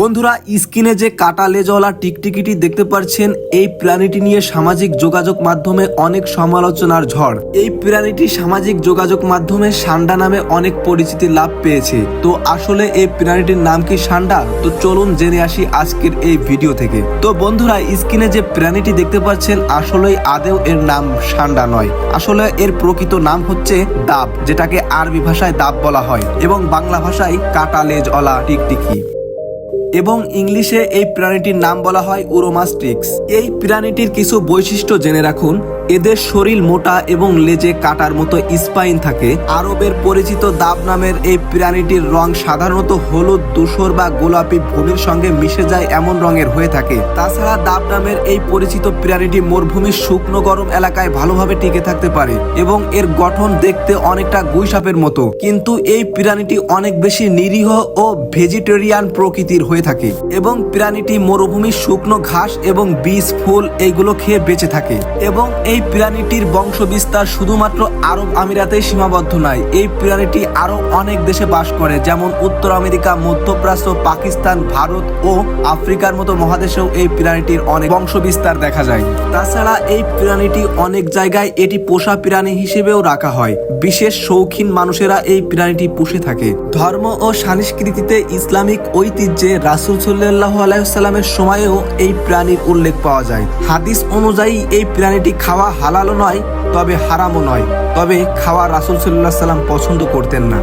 বন্ধুরা, স্ক্রিনে যে কাটা লেজওয়ালা টিকটিকিটি দেখতে পাচ্ছেন এই প্রাণীটি নিয়ে সামাজিক যোগাযোগ মাধ্যমে অনেক সমালোচনার ঝড়। এই প্রাণীটি সামাজিক যোগাযোগ মাধ্যমে সান্ডা নামে অনেক পরিচিতি লাভ পেয়েছে। তো আসলে এই প্রাণীটির নাম কি সান্ডা? তো চলুন জেনে আসি আজকের এই ভিডিও থেকে। তো বন্ধুরা, স্ক্রিনে যে প্রাণীটি দেখতে পাচ্ছেন, আসলেই আদেও এর নাম সান্ডা নয়। আসলে এর প্রকৃত নাম হচ্ছে দাব যেটাকে আরবি ভাষায় দাব বলা হয় এবং বাংলা ভাষায় কাটা লেজওয়ালা টিকটিকি। এবং ইংলিশে এই প্রাণীটির নাম বলা হয় উরোমাস্টিক্স। এই প্রাণীটির কিছু বৈশিষ্ট্য জেনে রাখুন। এদের শরীর মোটা এবং লেজে কাটার মতো স্পাইন থাকে। আরবের পরিচিত দাব নামের এই প্রাণীটির রং সাধারণত হলুদ, ধূসর বা গোলাপি ভূমির সঙ্গে মিশে যায় এমন রঙের হয়ে থাকে। তাছাড়া দাব নামের এই পরিচিত প্রাণীটি মরুভূমির শুকনো গরম এলাকায় ভালোভাবে টিকে থাকতে পারে এবং এর গঠন দেখতে অনেকটা গুইসাপের মতো। কিন্তু এই প্রাণীটি অনেক বেশি নিরীহ ও ভেজিটেরিয়ান প্রকৃতির হয়ে থাকে এবং প্রাণীটি মরুভূমির শুকনো ঘাস এবং বীজ, ফুল এইগুলো খেয়ে বেঁচে থাকে এবং এই প্রাণীটির বংশ বিস্তার শুধুমাত্র আরব আমিরাতেই সীমাবদ্ধ নয়। এই প্রাণীটি আরও অনেক দেশে বাস করে, যেমন উত্তর আমেরিকা, মধ্যপ্রাচ্য, পাকিস্তান, ভারত ও আফ্রিকার মতো মহাদেশেও এই প্রাণীটির অনেক বংশ বিস্তার দেখা যায়। তাছাড়া এই প্রাণীটি অনেক জায়গায় এটি পোষা প্রাণী হিসেবেও রাখা হয়। বিশেষ শৌখিন মানুষেরা এই প্রাণীটি পুষে থাকে। ধর্ম ও সংস্কৃতিতে ইসলামিক ঐতিহ্যে রাসুল সাল্লাহ আলাইসাল্লামের সময়েও এই প্রাণীর উল্লেখ পাওয়া যায়। হাদিস অনুযায়ী, এই প্রাণীটি খাওয়া হালালও নয়, তবে হারামও নয়। তবে খাওয়া রাসুল সাল্লাহ সাল্লাম পছন্দ করতেন না।